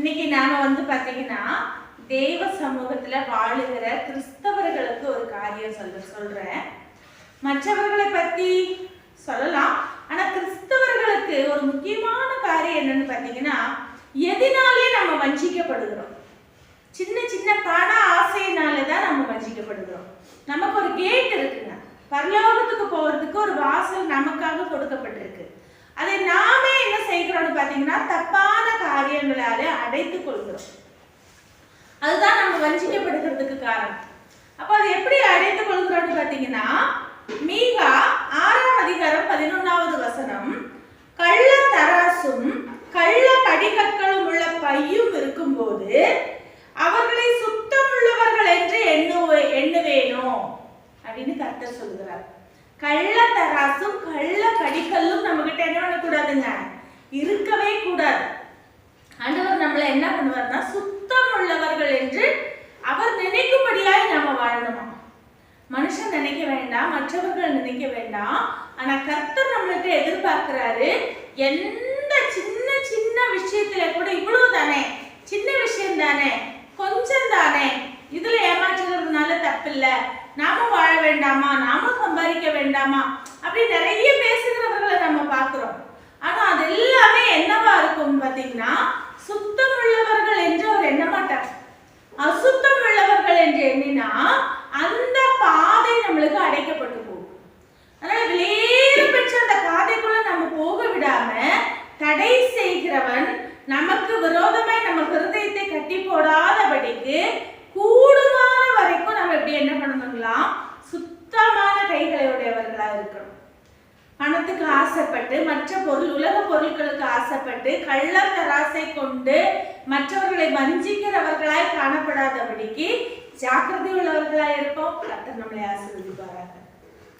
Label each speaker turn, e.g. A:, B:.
A: இன்னைக்கு நாம வந்து பாத்தீங்கன்னா தெய்வ சமூகத்துல வாழுகிற கிறிஸ்தவர்களுக்கு ஒரு காரியம் சொல்ல சொல்றேன். மற்றவர்களை பத்தி சொல்லலாம். ஆனா கிறிஸ்தவர்களுக்கு ஒரு முக்கியமான காரியம் என்னன்னு பாத்தீங்கன்னா எதினாலே நம்ம வஞ்சிக்கப்படுகிறோம். சின்ன சின்ன பண ஆசையினால தான் நம்ம வஞ்சிக்கப்படுகிறோம். நமக்கு ஒரு கேட் இருக்குங்க. பரலோகத்துக்கு போகிறதுக்கு ஒரு வாசல் நமக்காக கொடுக்கப்பட்டிருக்கு. அதை நாமே என்ன செய்கிறோம்னு பார்த்தீங்கன்னா தப்பான காரியங்களாலே அடைத்துக் கொள்கிறோம். அதுதான் நம்ம வஞ்சிக்கப்படுகிறதுக்கு காரணம். அப்போ அது எப்படி அடைத்துக் கொள்கிறோம்னு பார்த்தீங்கன்னா மீகா ஆறாம் அதிகாரம் பதினொன்றாவது வசனம் கள்ள தராசும் கள்ள படிக்கற்களும் உள்ள பையும் இருக்கும்போது அவர்களை சுத்தமுள்ளவர்கள் என்று எண்ணுவே எண்ணுவேனோ? அப்படின்னு கர்த்தர் சொல்கிறார். கள்ள தராசும் கள்ள படிக்கல்லும் நம்ம கிட்ட என்ன பண்ணக்கூடாதுங்க? இருக்கவே கூடாது. என்ன பண்ணுவார்னா சுத்தம் உள்ளவர்கள் என்று அவர் நினைக்கும்படியாய் நாம வாழணுமா? மனுஷன் நினைக்க வேண்டாம் மற்றவர்கள் நினைக்க வேண்டாம். ஆனா கர்த்தர் நம்மள்ட்ட எதிர்பார்க்கிறாரு எந்த சின்ன சின்ன விஷயத்துல கூட இவ்வளவு தானே சின்ன விஷயம் தானே கொஞ்சம் தானே இதுல ஏமாற்றுறதுனால தப்பில்ல. நாம வாழ வேண்டாமா? நாம சம்பாதிக்க வேண்டாமா? அப்படி நிறைய பேசுகிறவர்களை நம்ம பார்க்கிறோம். ஆனா அது எல்லா தடை செய்கிறவன் நமக்கு விரோதமாய் நம்ம ஹிருதயத்தை கட்டி போடாதபடிக்கு கூடுமான வரைக்கும் நம்ம எப்படி என்ன பண்ணணுங்களாம் சுத்தமான கைகளை உடையவர்களா இருக்கணும். பணத்துக்கு ஆசைப்பட்டு மற்ற பொருள் உலக பொருட்களுக்கு ஆசைப்பட்டு கள்ள தராசை கொண்டு மற்றவர்களை வஞ்சிக்கிறவர்களாய் காணப்படாதபடிக்கு ஜாக்கிரதை உள்ளவர்களாய் இருப்போம். கத்தர் நம்மளை ஆசீர்வதிப்பார்